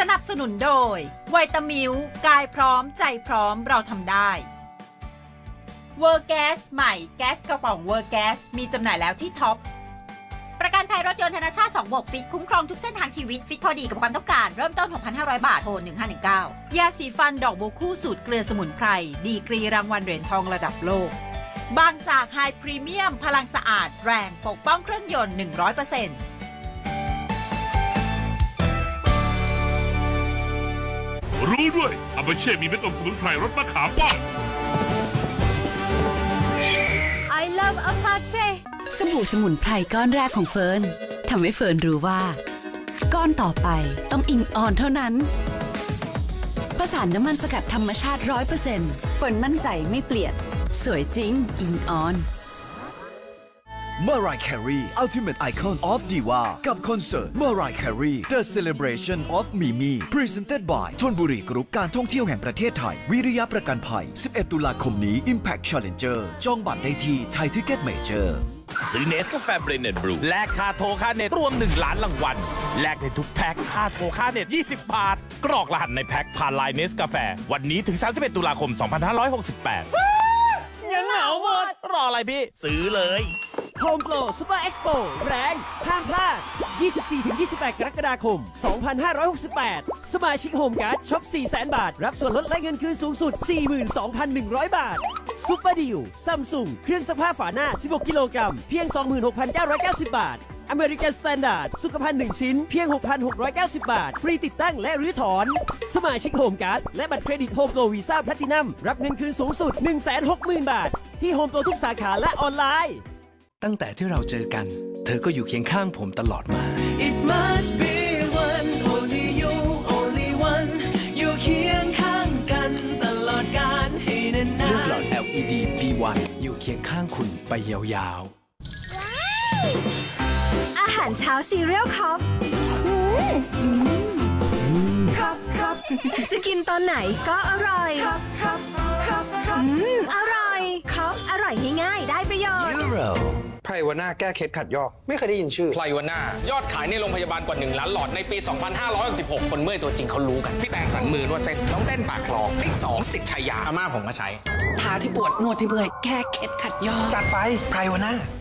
สนับสนุนโดยไวตามิวกายพร้อมใจพร้อมเราทำได้เวอร์แก๊สใหม่แก๊สกระป๋องเวอร์แก๊สมีจำหน่ายแล้วที่ท็อปส์ประกันภัยรถยนต์ธนาชาติ2บวกฟิตคุ้มครองทุกเส้นทางชีวิต ฟิตพอดีกับความต้องการ เริ่มต้น 6,500 บาท โทร 1519 ยาสีฟันดอกโบคู่สูตรเกลือสมุนไพร ดีกรีรางวัลเหรียญทองระดับโลก บางจากไฮพรีเมียม พลังสะอาด แรงปกป้องเครื่องยนต์ 100% รู้ด้วยอาบาเช่มีเม็ดอมสมุนไพรรสมะขามป้อม I love Apache สบู่สมุนไพรก้อนแรกของเฟิร์นทำให้เฟิร์นรู้ว่า ก้อนต่อไปต้องอิงออนเท่านั้น ประสานน้ำมันสกัดธรรมชาติ100%เฟิร์นมั่นใจไม่เปลี่ยน สวยจริง อิงออน Mariah Carey Ultimate Icon of Diva กับคอนเสิร์ต Mariah Carey The Celebration of Mimi Presented by ทนบุรีกรุ๊ปการท่องเที่ยวแห่งประเทศไทย วิริยะประกันภัย 11 ตุลาคมนี้ Impact Challenger จองบัตรได้ที่ไทยทิเก็ตเมเจอร์ซื้อเนสกาแฟเบรนเน็ตบรูแลกค่าโทรค่าเน็ตรวม 1 ล้านรางวัลแลกในทุกแพ็คค่าโทรค่าเน็ต 20 บาท กรอกรหัสในแพ็คผ่านไลน์เนสกาแฟ วันนี้ถึง 31 ตุลาคม 2568ยังเหงาหมดรออะไรพี่ ซื้อเลย โฮมโปรซูเปอร์เอ็กซ์โปแรงห้ามพลาด 24-28 กรกฎาคม 2568 สมาชิกโฮมการ์ดช็อป 400,000 บาท รับส่วนลดและเงินคืนสูงสุด 42,100 บาทซุปเปอร์ดิวซัมซุงเครื่องซักผ้าฝาหน้า 16 กิโลกรัม เพียง 26,990 บาทอเมริกันสแตนดาร์ดสุขภัณฑ์1ชิ้น เพียง 6,690 บาท ฟรีติดตั้งและรื้อถอน สมาชิกโฮมการ์ด และบัตรเครดิตโฮมโปรวีซ่าแพลตินัม รับเงินคืนสูงสุด 160,000 บาท ที่โฮมโปรทุกสาขาและออนไลน์ ตั้งแต่ที่เราเจอกัน เธอก็อยู่เคียงข้างผมตลอดมา It must be one only you only one อยู่เคียงข้างกันตลอดกาลให้นานเลือกๆหลอด LED B1 อยู่เคียงข้างคุณไปยาวๆอาหารเช้าซีเรียลครับครับครับจะกินตอนไหนก็อร่อยครับครับครับอืมอร่อยครับอร่อยง่ายๆ ได้ประโยชน์ไพ รวาน่าแก้เคล็ดขัดยอก ไม่เคยได้ยินชื่อไพรวาน่ายอดขายในโรงพยาบาลกว่า 1 ล้านหลอดในปี 2566 คนเมื่อยตัวจริงเขารู้กัน พี่แปงสันมือนวดเส้นน้องเต้นปากคลองได้สองสิทธิ์ชายาอาม่าผมก็ใช้ทาที่ปวดนวดที่เมื่อยแก้เคล็ดขัดยอดจัดไปไพรวาน่า